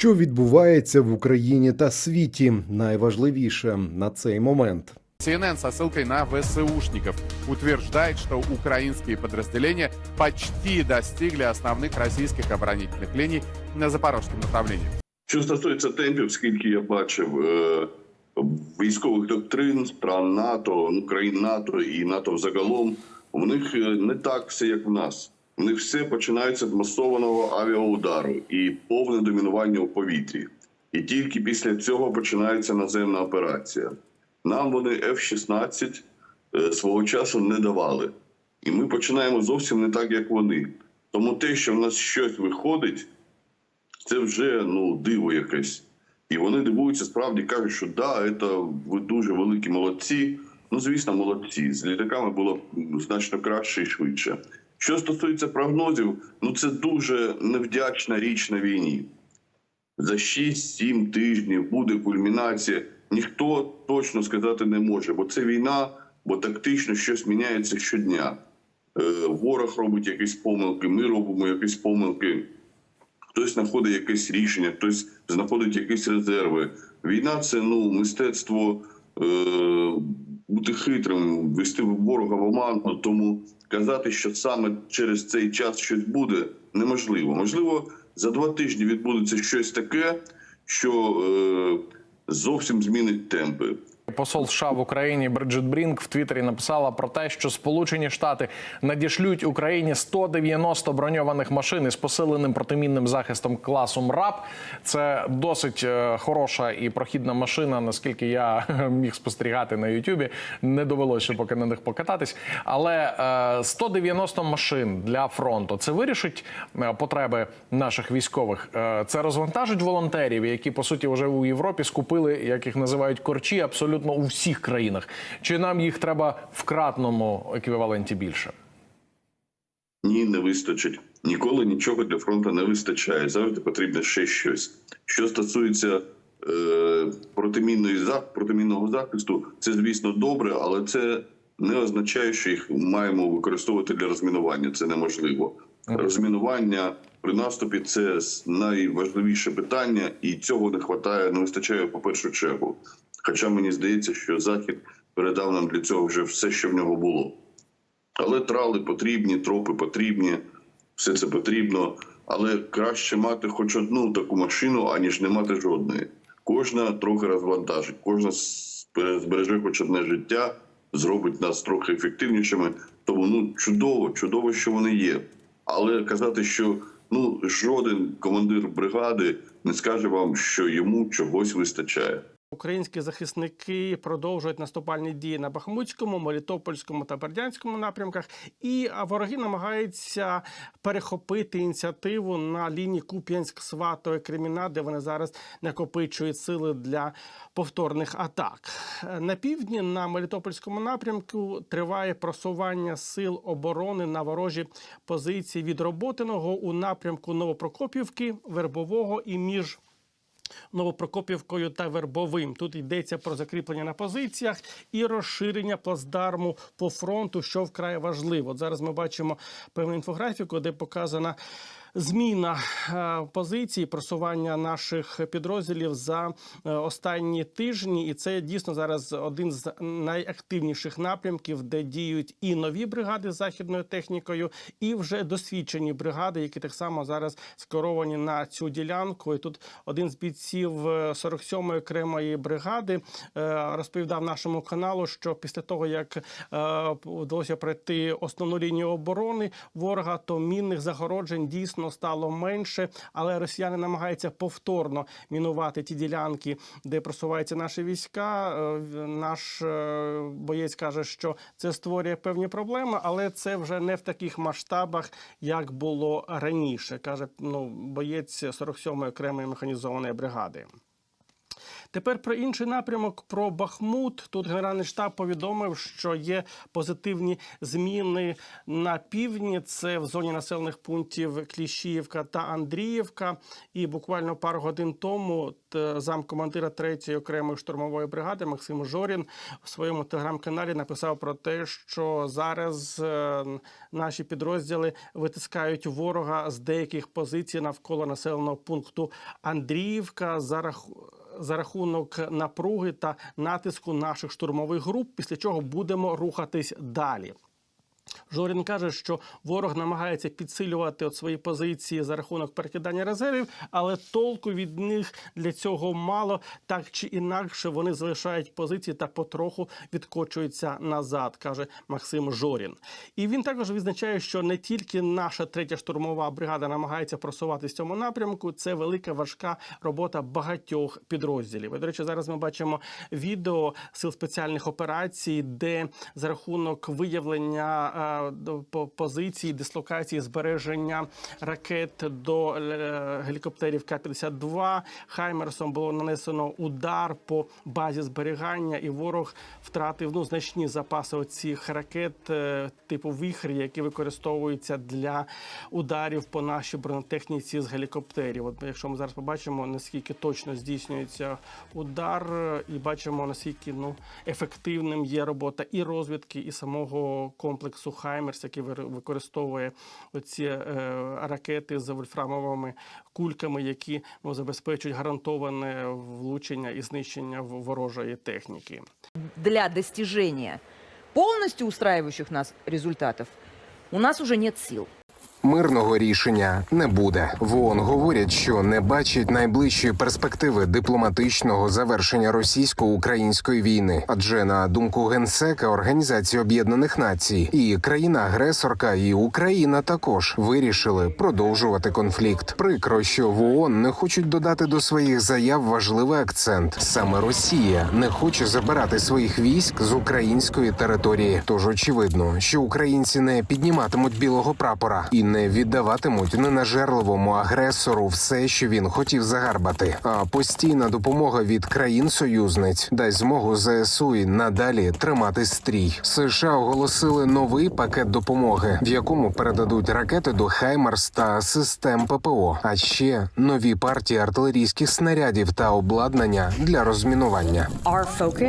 Що відбувається в Україні та світі? Найважливіше на цей момент. CNN со ссылкой на ВСУшников утверждает, что украинские подразделения почти достигли основных российских оборонительных линий на запорожском направлении. Що стосується темпів, скільки я бачив е, військових доктрин стран НАТО, ну країн НАТО і НАТО взагалом, у них е, не так все, як в нас. Них все починається з масованого авіаудару і повне домінування у повітрі. І тільки після цього починається наземна операція. Нам вони F-16 е, свого часу не давали. І ми починаємо зовсім не так, як вони. Тому те, що в нас щось виходить, це вже ну диво якесь. І вони дивуються, справді кажуть, що да, це ви дуже великі молодці. Ну, звісно, молодці. З літаками було значно краще і швидше. Що стосується прогнозів, ну це дуже невдячна річ на війні. За 6-7 тижнів буде кульмінація. Ніхто точно сказати не може, бо це війна, бо тактично щось міняється щодня. Е, ворог робить якісь помилки, ми робимо якісь помилки хтось знаходить якесь рішення, хтось знаходить якісь резерви. Війна це ну мистецтво е, бути хитрим, вести ворога в оману. Тому казати, що саме через цей час щось буде, неможливо. Можливо, за два тижні відбудеться щось таке, що е, зовсім змінить темпи. Посол США в Україні Бриджит Брінк в Твіттері написала про те, що Сполучені Штати надішлють Україні 190 броньованих машин із посиленим протимінним захистом класу МРАП. Це досить е, хороша і прохідна машина, наскільки я міг спостерігати на Ютубі. Не довелося поки на них покататись. Але е, 190 машин для фронту це вирішить е, потреби наших військових. Е, Це розвантажить волонтерів, які по суті вже у Європі скупили, як їх називають корчі, абсолютно у всіх країнах. Чи нам їх треба в кратному еквіваленті більше? Ні, не вистачить. Ніколи нічого для фронту не вистачає. Завжди потрібно ще щось. Що стосується е, протимінної протимінного захисту, це звісно добре, але це не означає, що їх маємо використовувати для розмінування. Це неможливо. Розмінування при наступі це найважливіше питання, і цього не вистачає, не вистачає по першу чергу. Хоча мені здається, що захід передав нам для цього вже все, що в нього було. Але трали потрібні, тропи потрібні, все це потрібно. Але краще мати хоч одну таку машину, аніж не мати жодної. Кожна трохи розвантажить, кожна збереже хоч одне життя, зробить нас трохи ефективнішими. Тому ну чудово, чудово, що вони є. Але казати, що ну жоден командир бригади не скаже вам, що йому чогось вистачає. Українські захисники продовжують наступальні дії на Бахмутському, Мелітопольському та Бердянському напрямках, і вороги намагаються перехопити ініціативу на лінії Куп'янськ, Сватове, Креміна, де вони зараз накопичують сили для повторних атак. На півдні на Мелітопольському напрямку триває просування сил оборони на ворожі позиції від Роботиного у напрямку Новопрокопівки, Вербового і між. Новопрокопівкою та Вербовим. Тут йдеться про закріплення на позиціях і розширення плацдарму по фронту, що вкрай важливо. От зараз ми бачимо певну інфографіку, де показана. Зміна е, позиції просування наших підрозділів за е, останні тижні, і це дійсно зараз один з найактивніших напрямків, де діють і нові бригади з західною технікою, і вже досвідчені бригади, які так само зараз скеровані на цю ділянку. І тут один з бійців е, 47-ї окремої бригади е, розповідав нашому каналу, що після того як е, вдалося пройти основну лінію оборони ворога, то мінних загороджень дійсно стало менше, але росіяни намагаються повторно мінувати ті ділянки, де просуваються наші війська. Е, Наш е, боєць каже, що це створює певні проблеми, але це вже не в таких масштабах, як було раніше. каже ну боєць 47-ї окремої механізованої бригади. Тепер про інший напрямок про Бахмут. Тут Генеральний штаб повідомив, що є позитивні зміни на півдні. Це в зоні населених пунктів Кліщіївка та Андріївка. І буквально пару годин тому замкомандира 3-ї окремої штурмової бригади Максим Жорін у своєму телеграм-каналі написав про те, що зараз е, наші підрозділи витискають ворога з деяких позицій навколо населеного пункту Андріївка за рахунок за рахунок напруги та натиску наших штурмових груп, після чого будемо рухатись далі. Жорін каже, що ворог намагається підсилювати от свої позиції за рахунок перекидання резервів, але толку від них для цього мало. Так чи інакше вони залишають позиції та потроху відкочуються назад, каже Максим Жорін. І він також відзначає, що не тільки наша третя штурмова бригада намагається просуватися в цьому напрямку. Це велика важка робота багатьох підрозділів. І, до речі, зараз ми бачимо відео сил спеціальних операцій, де за рахунок виявлення е, до- по- позицій, дислокації, збереження ракет до е, гелікоптерів К-52 Хаймерсом було нанесено удар по базі зберігання, і ворог втратив ну значні запаси оцих ракет е, типу вихрі, які використовуються для ударів по нашій бронетехніці з гелікоптерів. От якщо ми зараз побачимо, наскільки точно здійснюється удар, е, і бачимо наскільки ну ефективним є робота і розвідки, і самого комплексу Хаймерс, який використовує оці е, ракети з вольфрамовими кульками, які ну, забезпечують гарантоване влучення і знищення ворожої техніки. для достіження повністю устраивающих нас результатів. у нас уже нет сил. Мирного рішення не буде. В ООН говорять, що не бачать найближчої перспективи дипломатичного завершення російсько-української війни. Адже на думку генсека Організації Об'єднаних Націй, і країна-агресорка, і Україна також вирішили продовжувати конфлікт. Прикро, що в ООН не хочуть додати до своїх заяв важливий акцент. Саме Росія не хоче забирати своїх військ з української території. Тож очевидно, що українці не підніматимуть білого прапора і не віддаватимуть ненажерливому агресору все, що він хотів загарбати. А постійна допомога від країн-союзниць дасть змогу ЗСУ і надалі тримати стрій. США оголосили новий пакет допомоги, в якому передадуть ракети до Хаймарс та систем ППО, а ще нові партії артилерійських снарядів та обладнання для розмінування.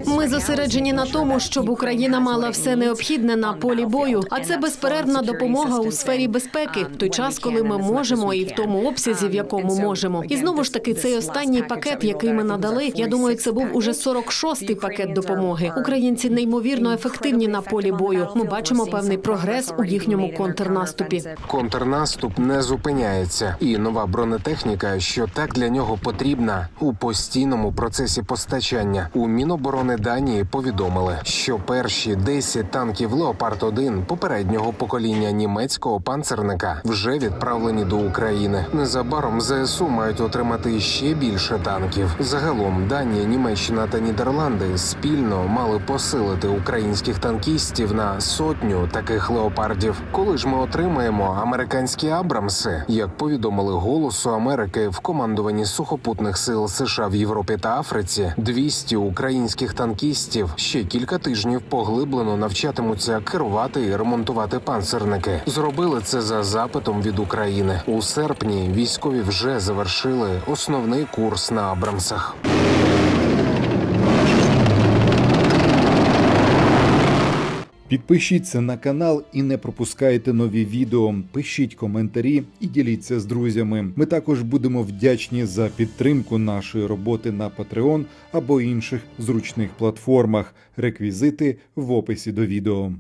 Ми зосереджені на тому, щоб Україна мала все необхідне на полі бою. А це безперервна допомога у сфері безпеки в той час, коли ми можемо, і в тому обсязі, в якому можемо. І знову ж таки, цей останній пакет, який ми надали, я думаю, це був уже 46-й пакет допомоги. Українці неймовірно ефективні на полі бою. Ми бачимо певний прогрес у їхньому контрнаступі. Контрнаступ не зупиняється, і нова бронетехніка, що так для нього потрібна, у постійному процесі постачання. У Міноборони Данії повідомили, що перші 10 танків Леопард 1 попереднього покоління німецького панцерника вже відправлені до України. Незабаром ЗСУ мають отримати ще більше танків. Загалом Данія, Німеччина та Нідерланди спільно мали посилити українських танкістів на сотню таких леопардів. Коли ж ми отримаємо американські Абрамси, як повідомили голосу Америки в командуванні сухопутних сил США в Європі та Африці, 200 українських танкістів ще кілька тижнів поглиблено навчатимуться керувати і ремонтувати панцерники. Зробили це за запитом від України. У серпні військові вже завершили основний курс на Абрамсах. Підпишіться на канал і не пропускайте нові відео. Пишіть коментарі і діліться з друзями. Ми також будемо вдячні за підтримку нашої роботи на Patreon або інших зручних платформах. Реквізити в описі до відео.